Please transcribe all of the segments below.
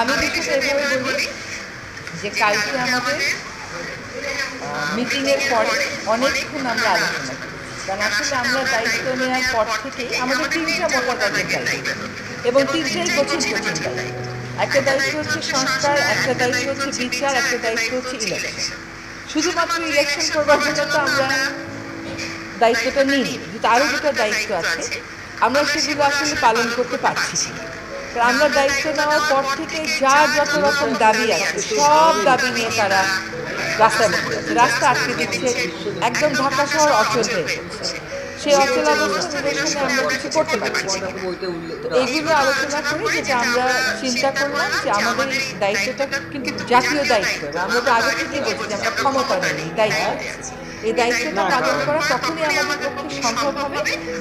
আমি বিষয়টা এভাবে বলি যে কালকে আমাদের মিটিংয়ের পরে অনেকক্ষণ আমরা আলোচনা করি। কারণ আসলে আমরা দায়িত্ব নেওয়ার পর থেকেই আমাদের তিনটা মোটা দায়িত্ব। এবং তিনটাই কঠিন কঠিন দায়িত্ব। একটা দায়িত্ব হচ্ছে সংস্কার একটা দায়িত্ব হচ্ছে বিচার একটা দায়িত্ব হচ্ছে ইলেকশন শুধুমাত্র ইলেকশন করবার জন্য তো আমরা দায়িত্বটা নিই কিন্তু আরও দুটো দায়িত্ব আছে। আমরা সেগুলো আসলে পালন করতে পারছি না। আমরা দায়িত্ব নেওয়ার পর থেকে যা যত রকম দাবি আছে, সব দাবি নিয়ে তারা রাস্তায় রাস্তা আটকে দিচ্ছে, একদম ঢাকা শহর অচল হয়ে সেই অচল অবস্থা আমরা কিছু করতে পারছি এইগুলো আলোচনা করে যেটা আমরা চিন্তা করলাম যে আমাদের দায়িত্বটা কিন্তু জাতীয় দায়িত্ব আমরা তো আগে থেকেই বলছি যে আমরা ক্ষমতা নেই দায়িত্ব। এই দায়িত্বটা পালন করা তখনই আমাদের পক্ষে সম্ভব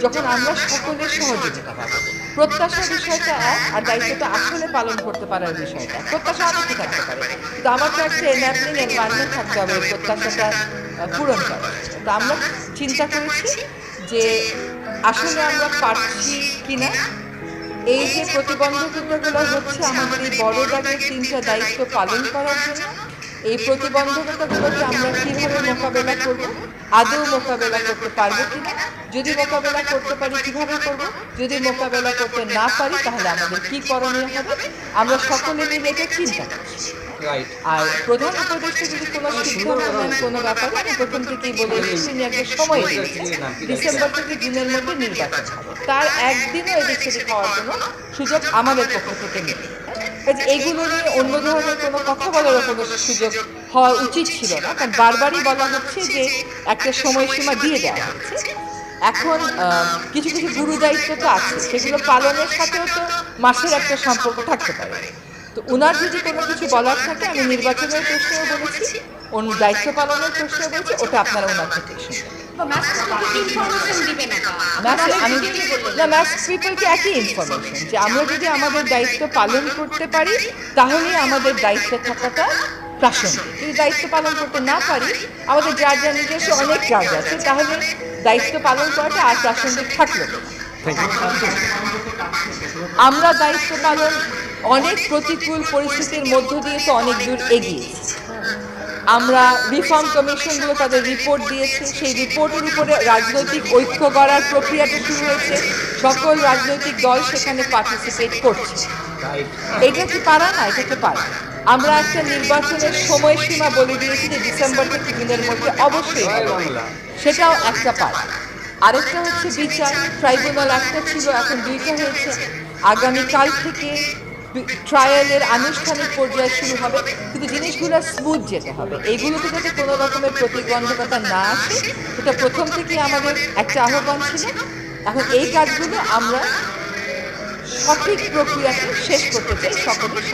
যখন আমরা সকলের সহযোগিতা পাবো। প্রত্যাশার বিষয়টা এক, আর দায়িত্বটা আসলে পালন করতে পারার বিষয়টা। প্রত্যাশা অনেকে থাকতে পারে। কিন্তু আমার তো একটা এনাবলিং এনভায়রনমেন্ট থাকতে হবে প্রত্যাশাটা পূরণ করার। তো আমরা চিন্তা করেছি যে আসলে আমরা পারছি কিনা। এই যে প্রতিবন্ধকতাগুলো হচ্ছে আমাদের এই বড় দাগের তিনটা দায়িত্ব পালন করার জন্য, এই প্রতিবন্ধকতাগুলোকে আমরা কীভাবে মোকাবেলা করব, আদৌ মোকাবেলা করতে পারব কিনা যদি মোকাবেলা করতে পারি কীভাবে করব? যদি মোকাবেলা করতে না পারি তাহলে আমাদের কি করণীয় হবে? আমরা সকলে মিলে এটা চিন্তা আর প্রধান উপদেষ্টা যদি সিদ্ধান্ত নেন কোনো ব্যাপারে আমি প্রথম থেকেই বলে এসেছি একটা সময় ডিসেম্বর থেকে জুনের মধ্যে নির্বাচন তার একদিনও এদিক সেদিক হওয়ার কোনো সুযোগ আমাদের পক্ষ থেকে নেই। কাজে এগুলো নিয়ে অন্য ধরনের কোনো কথা বলারও কোনো সুযোগ হওয়া উচিত ছিল না কারণ বারবারই বলা হচ্ছে যে একটা সময়সীমা দিয়ে দেওয়া হচ্ছে এখন কিছু কিছু গুরু দায়িত্ব তো আছে সেগুলো পালনের সাথেও তো মাসের একটা সম্পর্ক থাকতে পারে। তো ওনার যদি কোনো কিছু বলার থাকে আমি নির্বাচনের প্রশ্নেও বলেছি ওর দায়িত্ব পালনের প্রশ্নেও বলেছি ওটা আপনারা ওনার থেকে না না ম্যাথ পিপলকে একই ইনফরমেশন যে আমরা যদি আমাদের দায়িত্ব পালন করতে পারি তাহলে আমাদের দায়িত্বে থাকাটা প্রাসঙ্গিক। যদি দায়িত্ব পালন করতে না পারি আমাদের যার যার নিজস্ব অনেক কাজ আছে তাহলে দায়িত্ব পালন করাটা আর প্রাসঙ্গিক থাকল আমরা দায়িত্ব পালন অনেক প্রতিকূল পরিস্থিতির মধ্য দিয়ে তো অনেক দূর এগিয়েছি আমরা রিফর্ম কমিশনগুলো তাদের রিপোর্ট দিয়েছে সেই রিপোর্টের উপরে রাজনৈতিক ঐক্য গড়ার প্রক্রিয়াটা শুরু হয়েছে। সকল রাজনৈতিক দল সেখানে পার্টিসিপেট করছে। এটা কি পারা না এটা কি পারা। আমরা একটা নির্বাচনের সময়সীমা বলে দিয়েছি যে ডিসেম্বর থেকে জুনের মধ্যে অবশ্যই। সেটাও একটা পারা আরেকটা হচ্ছে বিচার। ট্রাইব্যুনাল একটা ছিল, এখন দুইটা হয়েছে। আগামীকাল থেকে ট্রায়ালের আনুষ্ঠানিক পর্যায়ে শুরু হবে। কিন্তু জিনিসগুলো স্মুথ যেতে হবে। এইগুলোতে যাতে কোনো রকমের প্রতিবন্ধকতা না আসে, সেটা প্রথম থেকে আমাদের একটা আহ্বান ছিল। এখন এই কাজগুলো আমরা সঠিক প্রক্রিয়াকে শেষ করতে চাই সকলের